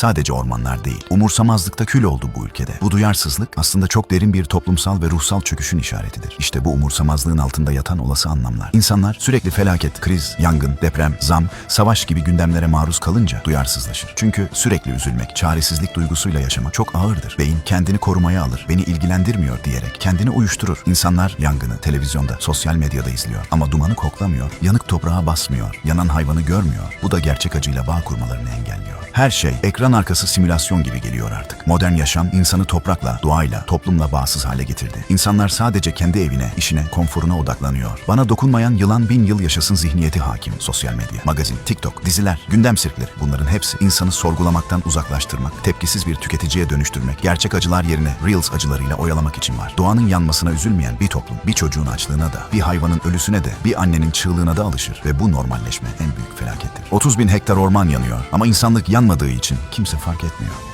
sadece ormanlar değil, umursamazlıkta kül oldu bu ülkede. Bu duyarsızlık aslında çok derin bir toplumsal ve ruhsal çöküşün işaretidir. İşte bu umursamazlığın altında yatan olası anlamlar. İnsanlar sürekli felaket, kriz, yangın, deprem, zam, savaş gibi gündemlere maruz kalınca duyarsızlaşır. Çünkü sürekli üzülmek, çaresizlik duygusuyla yaşamak çok ağırdır. Beyin kendini korumaya alır, beni ilgilendirmiyor diyerek kendini uyuşturur. İnsanlar yangını televizyonda, sosyal medyada izliyor ama dumanı koklamıyor, yanık toprağa basmıyor, yanan hayvanı görmüyor. Bu da gerçek acıyla bağ kurmalarını engelliyor. Her şey ekran arkası simülasyon gibi geliyor artık. Modern yaşam insanı toprakla, doğayla, toplumla bağımsız hale getirdi. İnsanlar sadece kendi evine, işine, konforuna odaklanıyor. Bana dokunmayan yılan bin yıl yaşasın zihniyeti hakim. Sosyal medya, magazin, TikTok, diziler, gündem sirkleri bunların hepsi insanı sorgulamaktan uzaklaştırmak, tepkisiz bir tüketiciye dönüştürmek, gerçek acılar yerine Reels acılarıyla oyalamak için var. Doğanın yanmasına üzülmeyen bir toplum, bir çocuğun açlığına da, bir hayvanın ölüsüne de, bir annenin çığlığına da alışır ve bu normalleşme en büyük felakettir. 30 bin hektar orman yanıyor ama insanlık yanmadığı için kimse fark etmiyor.